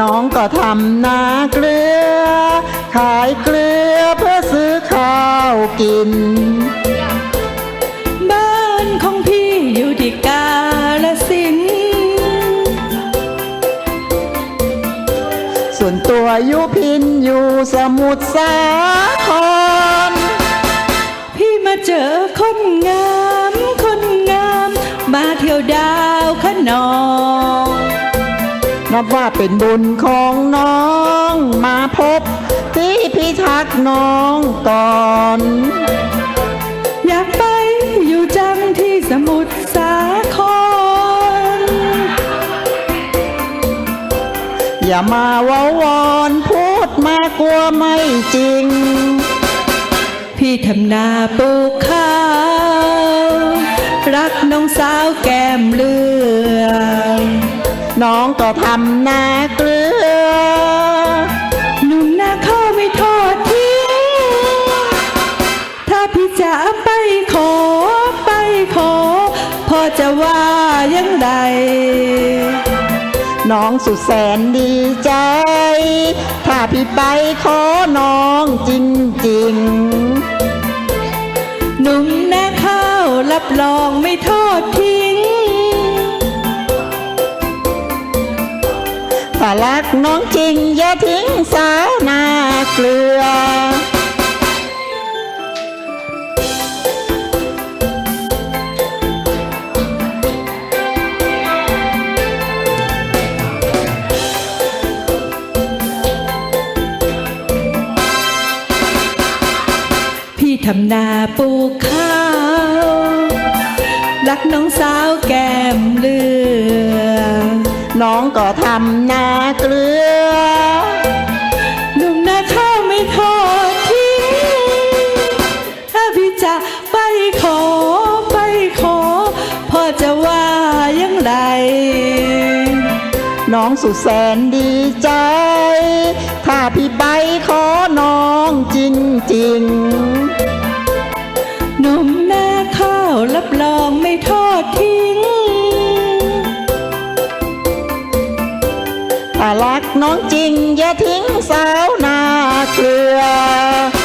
น้องก็ทำนาเกลือ ขายเกลือเพื่อซื้อข้าวกิน บ้านของพี่อยู่ที่กาลสินส่วนตัวยุพินอยู่สมุทรสาคร พี่มาเจอคนงาม คนงาม มาเที่ยวดาวขนอง นับว่าเป็นบุญของน้องมาพบที่พิทักษ์น้องก่อนอยากไปอยู่จังที่สมุทรสาคร อย่ามาว้าวอนพูดมากลัวไม่จริง พี่ทำนาปลูกข้าว รักน้องสาวแก้มเลือ น้องก็ทำนาเกลือหนุ่มนาข้าวไม่ทอดทิ้งถ้าพี่จะไปขอไปขอพ่อจะว่ายังไงน้องสุดแสนดีใจ ถ้าพี่ไปขอน้องจริงจริงหนุ่มนาข้าวรับรองไม่ทอดทิ้ง ถ้ารักน้องจริงอย่าทิ้งสาวนาเกลือ พี่ทำนาปลูกข้าว รักน้องสาวแก้มเลือ น้องก็ทำนาเกลือหนุ่มนาข้าวไม่ทอดทิ้งถ้าพี่จะไปขอไปขอพ่อจะว่ายังไงน้องสุดแสนดีใจ ถ้าพี่ไปขอน้องจริงหนุ่มนาข้าวรับ น้องจริงอย่าทิ้งสาวนาเกลือ